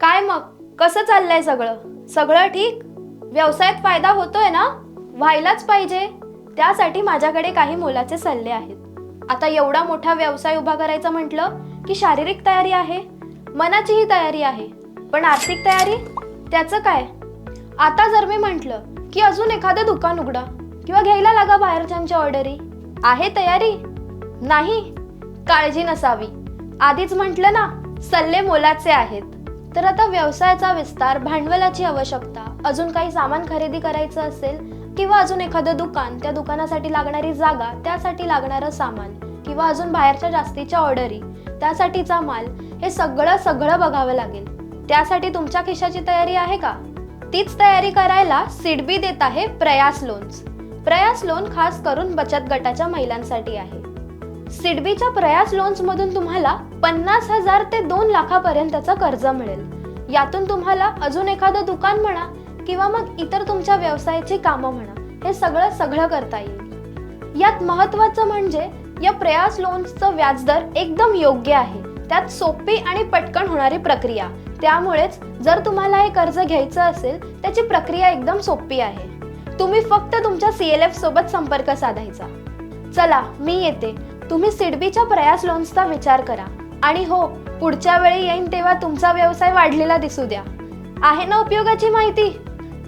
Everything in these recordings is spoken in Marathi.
काय मग? कसं चाललंय सगळं? सगळं ठीक? व्यवसायात फायदा होतोय ना? व्हायलाच पाहिजे. त्यासाठी माझ्याकडे काही मोलाचे सल्ले आहेत. आता एवढा मोठा व्यवसाय उभा करायचा म्हटलं की शारीरिक तयारी आहे मनाचीही तयारी आहे. पण आर्थिक तयारी? त्याचं काय? आता जर मी म्हटलं की अजून एखादं दुकान उघडा किंवा घ्यायला लागा बाहेरच्यांच्या ऑर्डरी आहे तयारी? नाही. काळजी नसावी. आधीच म्हटलं ना सल्ले मोलाचे आहेत. तर आता व्यवसायाचा विस्तार भांडवलाची आवश्यकता अजून काही सामान खरेदी करायचं असेल किंवा अजून एखादं दुकान त्या दुकानासाठी लागणारी जागा त्यासाठी लागणारं सामान किंवा अजून बाहेरच्या जास्तीच्या ऑर्डरी त्यासाठीचा माल हे सगळं सगळं बघावं लागेल. त्यासाठी तुमच्या खिशाची तयारी आहे का? तीच तयारी करायला सिडबी देत आहे प्रयास लोन्स प्रयास लोन खास करून बचत गटाच्या महिलांसाठी आहे. सिडबीच्या प्रयास लोन्स मधून तुम्हाला पन्नास हजार ते दोन लाखापर्यंतचं कर्ज मिळेल. यातून तुम्हाला अजून एखादं दुकान म्हणा किंवा मग इतर तुमच्या व्यवसायाची कामं म्हणा हे सगळं सगळं करता येईल. यात महत्वाचं म्हणजे या प्रयास लोन्सचं व्याजदर एकदम योग्य आहे. त्यात सोपी आणि पटकन होणारी प्रक्रिया. त्यामुळेच जर तुम्हाला हे कर्ज घ्यायचं असेल त्याची प्रक्रिया एकदम सोपी आहे. तुम्ही फक्त तुमच्या सी एल एफ सोबत संपर्क साधायचा. चला मी येते. तुम्ही सिडबीच्या प्रयास लोन्सचा विचार करा. आणि हो पुढच्या वेळी येईन तेव्हा तुमचा व्यवसाय वाढलेला दिसू द्या. आहे ना उपयोगाची माहिती?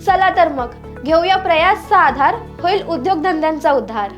चला तर मग घेऊया प्रयासचा आधार होईल उद्योगधंद्यांचा उद्धार.